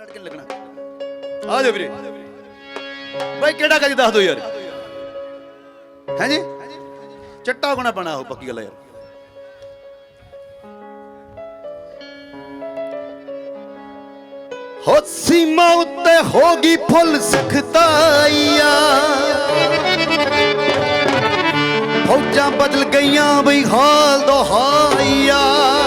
ਲੜਕੇ ਨੀ ਲੱਗਣਾ। ਆ ਜਾ ਵੀਰੇ। ਬਾਈ, ਕਿਹੜਾ ਕਾਜੀ ਦੱਸ ਦੋ ਯਾਰ? ਹੈ ਚਿੱਟਾ ਗੁਣਾ ਬਣਾ ਉਹ ਪੱਕੀ ਗੱਲ ਯਾਰ। ਹੋ ਸੀਮਾ ਉੱਤੇ ਹੋ ਗਈ ਫੁੱਲ ਸਖਤਾਈਆ। ਫੌਜਾਂ ਬਦਲ ਗਈਆਂ ਬਈ ਹਾਲ ਦੁਹਾਈਆ। ਹੋ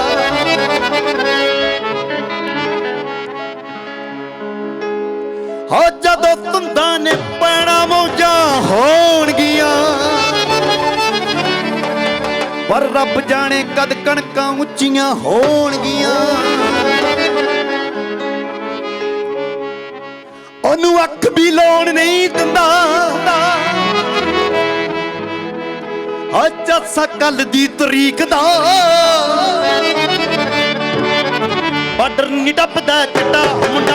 ਪਰ ਰੱਬ ਜਾਣੇ ਕਦ ਕਣਕਾਂ ਉੱਚੀਆਂ ਹੋਣਗੀਆਂ। ਉਹਨੂੰ ਅੱਖ ਵੀ ਲਾਉਣ ਨਹੀਂ ਦਿੰਦਾ। ਅੱਜ ਸਕਲ ਦੀ ਤਰੀਕ ਦਾ। ਬਾਰਡਰ ਨਹੀਂ ਡੱਬਦਾ ਚਿੱਟਾ ਮੁੰਡਾ।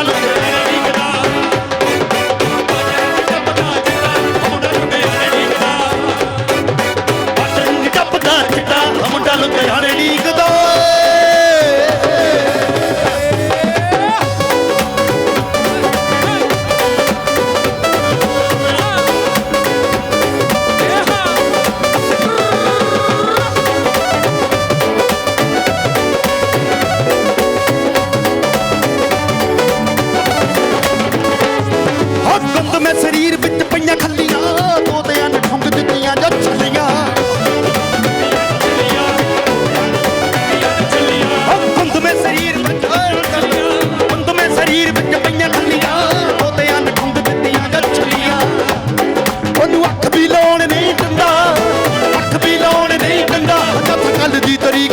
ਦੀ ਤਰੀਕ